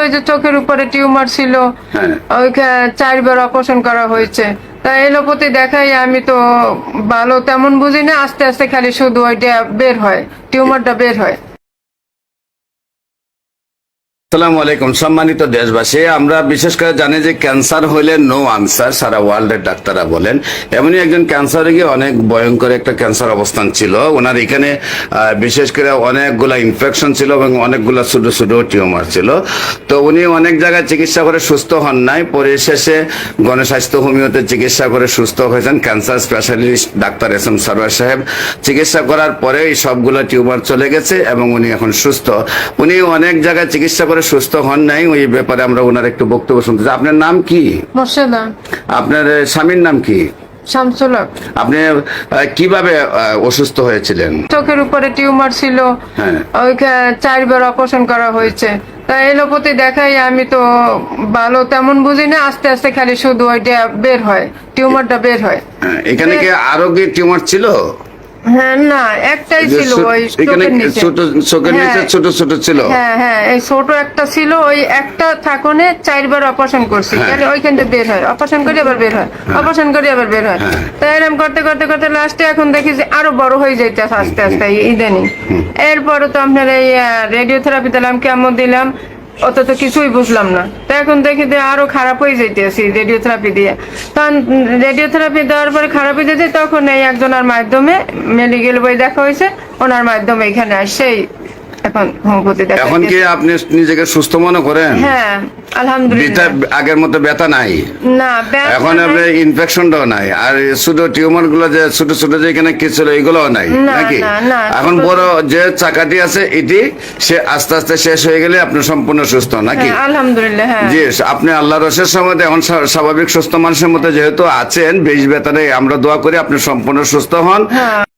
ওই যে চোখের উপরে টিউমার ছিল হ্যাঁ। ওইখানে চারবার অপারেশন করা হয়েছে তা এলোপতি দেখাই আমি তো ভালো তেমন বুঝি না আস্তে আস্তে খালি শুধু ওইটা বের হয় টিউমারটা বের হয় আসসালামু আলাইকুম, সম্মানিত দেশবাসী, আমরা বিশেষ করে জানি যে ক্যান্সার হইলে নো আনসার সারা ওয়ার্ল্ডের ডাক্তাররা বলেন। এমনই একজন ক্যান্সার রোগী, অনেক ভয়ঙ্কর একটা ক্যান্সার অবস্থান ছিল। ওনার এখানে বিশেষ করে অনেকগুলা ইনফেকশন ছিল এবং অনেকগুলা ছোট ছোট টিউমার ছিল। তো উনি অনেক জায়গায় চিকিৎসা করে সুস্থ হন নাই। পরে শেষে গণস্বাস্থ্য হোমিওতে চিকিৎসা করে সুস্থ হয়েছেন cancer specialist doctor S M Sarwar সাহেব। চিকিৎসা করার পরে এই সবগুলো টিউমার চলে গেছে এবং উনি এখন সুস্থ। উনি অনেক জায়গায় চিকিৎসা করে সুস্থ হন নাই ওই ব্যাপারে আমরা ওনার একটু বক্তব্য শুনতে চাই। আপনার নাম কি? মোর্শেদা। আপনার স্বামীর নাম কি? আপনি কীভাবে অসুস্থ হয়েছিলেন? চোখের উপরে টিউমার ছিল। হ্যাঁ। চারবার অপারেশন করা হয়েছে। তা এলোপতি দেখাই আমি তো ভালো তেমন বুঝি না আস্তে আস্তে খালি শুধু ওইটা বের হয় টিউমারটা বের হয়। হ্যাঁ, এখানে কি আরও কি টিউমার ছিল? হ্যাঁ না একটাই ছিল ওই এখানে ছোট চোখের নিচে হ্যাঁ। ছোট ছোট ছিল? হ্যাঁ হ্যাঁ এই ছোট একটা ছিল ওই একটা থাকনে চারবার অপারেশন করছি। হ্যাঁ। তাহলে ওইখান থেকে বের হয়। অপারেশন করে আবার বের হয়। অপারেশন করে আবার বের হয়। হ্যাঁ। তাই এরকম করতে করতে করতে লাস্টে এখন দেখি যে আরও বড় হয়ে যাইতেছে আস্তে আস্তে ইদানিং। এরপরে তো আপনার এই রেডিওথেরাপি দিলাম কেমন দিলাম। অত তো কিছুই বুঝলাম না। তো এখন দেখি যে আরও খারাপ হয়ে যাইতেছি রেডিওথেরাপি দিয়ে। তখন রেডিওথেরাপি দেওয়ার পরে খারাপ হয়ে যেতে তখন এই একজনের মাধ্যমে মেডিকেল বই দেখা হয়েছে, ওনার মাধ্যমে এখানে আসেই এখন হোমিওপ্যাথি এখন কি আপনি নিজেকে সুস্থ মনে করেন? হ্যাঁ আলহামদুলিল্লাহ। আগের মতো ব্যথা নাই? না এখন নাই। আপনার ইনফেকশনটাও নাই। আর ছোট টিউমারগুলো যে ছোট ছোট যে এখানে কি ছিল এগুলোও নাই নাকি? এখন বড় যে চাকাটি আছে এটি সে আস্তে আস্তে শেষ হয়ে গেলে আপনি সম্পূর্ণ সুস্থ নাকি? হ্যাঁ, আলহামদুলিল্লাহ হ্যাঁ। জি আপনি আল্লাহ রসের সময় এখন স্বাভাবিক সুস্থ মানুষের মতো যেহেতু আছেন বেশ বেতারে আমরা দোয়া করি আপনি সম্পূর্ণ সুস্থ হন। হ্যাঁ।